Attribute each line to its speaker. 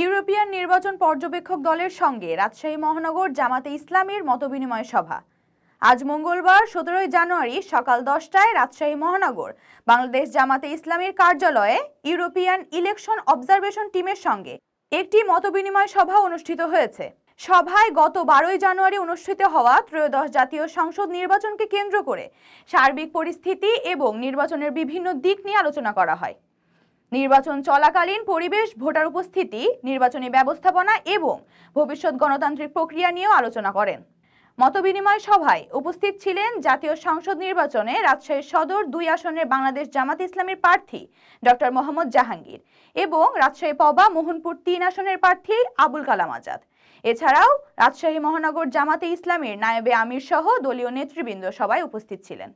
Speaker 1: European নির্বাচন পর্যবেক্ষক দলের সঙ্গে রাজশাহী মহানগর জামাতে ইসলামীর মতবিনিময় সভা। আজ মঙ্গলবার, সতেরোই জানুয়ারি, সকাল দশটায় রাজশাহী মহানগর, বাংলাদেশ জামাতে ইসলামীর কার্যালয়ে ইউরোপিয়ান ইলেকশন অবজারভেশন টিমের সঙ্গে একটি মতবিনিময় সভা অনুষ্ঠিত হয়েছে। সভায় গত বারোই জানুয়ারি অনুষ্ঠিত হওয়া ত্রয়োদশ জাতীয় সংসদ নির্বাচনকে কেন্দ্র করে সার্বিক পরিস্থিতি এবং নির্বাচনের বিভিন্ন দিক নিয়ে আলোচনা করা হয়। নির্বাচন চলাকালীন পরিবেশ, ভোটার উপস্থিতি, নির্বাচনী ব্যবস্থাপনা এবং ভবিষ্যৎ গণতান্ত্রিক প্রক্রিয়া নিয়েও আলোচনা করেন। মতবিনিময় সভায় উপস্থিত ছিলেন জাতীয় সংসদ নির্বাচনে রাজশাহী সদর দুই আসনের বাংলাদেশ জামাত ইসলামের প্রার্থী ডক্টর মোহাম্মদ জাহাঙ্গীর এবং রাজশাহী পবা মোহনপুর তিন আসনের প্রার্থী আবুল কালাম আজাদ। এছাড়াও রাজশাহী মহানগর জামাতে ইসলামের নায়েবে আমির সহ দলীয় নেতৃবৃন্দ সবাই উপস্থিত ছিলেন।